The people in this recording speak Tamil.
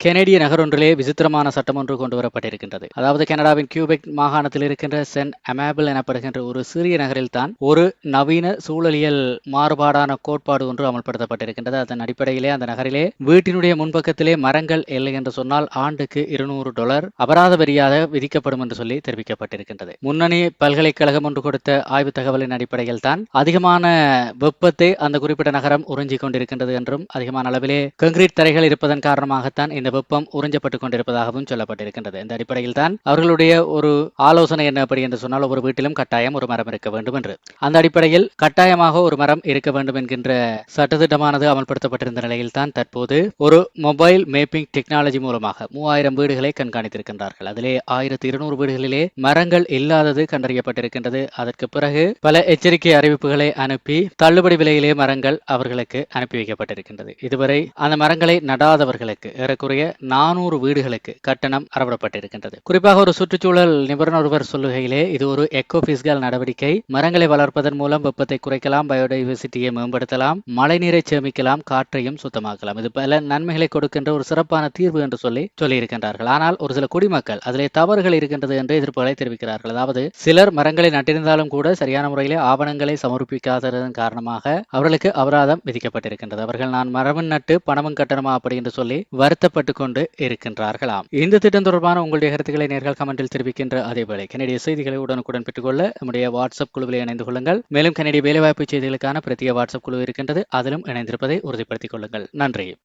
கெனடிய நகரொன்றிலே விசித்திரமான சட்டம் ஒன்று கொண்டு வரப்பட்டிருக்கின்றது. அதாவது கனடாவின் கியூபெக் மாகாணத்தில் இருக்கின்ற சென்ட் அமேபிள் எனப்படுகின்ற ஒரு சிறிய நகரில் தான் ஒரு நவீன சூழலியல் மாறுபாடான கோட்பாடு ஒன்று அமல்படுத்தப்பட்டிருக்கின்றது. அதன் அடிப்படையிலே அந்த நகரிலே வீட்டினுடைய முன்பக்கத்திலே மரங்கள் இல்லை என்று சொன்னால் ஆண்டுக்கு இருநூறு டாலர் அபராத வரியாக விதிக்கப்படும் என்று சொல்லி தெரிவிக்கப்பட்டிருக்கின்றது. முன்னணி பல்கலைக்கழகம் ஒன்று கொடுத்த ஆய்வு தகவலின் அடிப்படையில் தான் அதிகமான வெப்பத்தை அந்த குறிப்பிட்ட நகரம் உறிஞ்சிக் கொண்டிருக்கின்றது என்றும் அதிகமான அளவிலே கங்கிரீட் தரைகள் இருப்பதன் காரணமாகத்தான் இந்த வெப்பம் உறிஞ்சப்பட்டுக் கொண்டிருப்பதாகவும் சொல்லப்பட்டிருக்கின்றது. இந்த அடிப்படையில் தான் அவர்களுடைய ஒரு ஆலோசனை என்ன அப்படி என்று சொன்னால் ஒவ்வொரு வீட்டிலும் கட்டாயம் ஒரு மரம் இருக்க வேண்டும் என்று. அந்த அடிப்படையில் கட்டாயமாக ஒரு மரம் இருக்க வேண்டும் என்கின்ற சட்டத்திட்டமானது அமல்படுத்தப்பட்டிருந்த நிலையில் தான் தற்போது ஒரு மொபைல் மேப்பிங் டெக்னாலஜி மூலமாக மூவாயிரம் வீடுகளை கண்காணித்திருக்கின்றார்கள். அதிலே ஆயிரத்தி இருநூறு வீடுகளிலே மரங்கள் இல்லாதது கண்டறியப்பட்டிருக்கின்றது. அதற்கு பிறகு பல எச்சரிக்கை அறிவிப்புகளை அனுப்பி தள்ளுபடி விலையிலே மரங்கள் அவர்களுக்கு அனுப்பி வைக்கப்பட்டிருக்கின்றது. இதுவரை அந்த மரங்களை நடாதவர்களுக்கு ஏறக்குறைய நானூறு வீடுகளுக்கு கட்டணம் அறவிடப்பட்டிருக்கின்றது. குறிப்பாக ஒரு சுற்றுச்சூழல் நிபுணர் ஒருவர் சொல்லுகையிலே இது ஒரு எக்கோ பிஸ்கல் நடவடிக்கை. மரங்களை வளர்ப்பதன் மூலம் வெப்பத்தை குறைக்கலாம் பயோடைவர்சிட்டியை மேம்படுத்தலாம் மழைநீரை சேமிக்கலாம் காற்றையும் சுத்தமாக்கலாம். இது பல நன்மைகளை கொடுக்கின்ற ஒரு சிறப்பான தீர்வு என்று சொல்லி சொல்லியிருக்கின்றார்கள். ஆனால் ஒரு சில குடிமக்கள் அதிலே தவறுகள் இருக்கின்றது என்று எதிர்ப்புகளை தெரிவிக்கிறார்கள். அதாவது சிலர் மரங்களை நட்டிருந்தாலும் கூட சரியான முறையிலே ஆவணங்களை சமர்ப்பிக்காததன் காரணமாக அவர்களுக்கு அபராதம் விதிக்கப்பட்டிருக்கின்றது. அவர்கள் நான் மரமும் நட்டு பணமும் கட்டணமா? அப்படி என்று சொல்லி வருத்தப்பட்டு கொண்டு இருக்கின்றார்களாம். இந்த திட்டம் தொடர்பான உங்களுடைய கருத்துக்களை நேர்கள் கமெண்டில் தெரிவிக்கின்ற அதேவேளை கனடிய செய்திகளை உடனுக்குடன் பெற்றுக்கொள்ள நம்முடைய வாட்ஸ்அப் குழுவில் இணைந்து கொள்ளுங்கள். மேலும் கனடிய வேலைவாய்ப்பு செய்திகளுக்கான பிரத்யேக வாட்ஸ்அப் குழு இருக்கின்றது. அதிலும் இணைந்திருப்பதை உறுதிப்படுத்திக் கொள்ளுங்கள். நன்றி.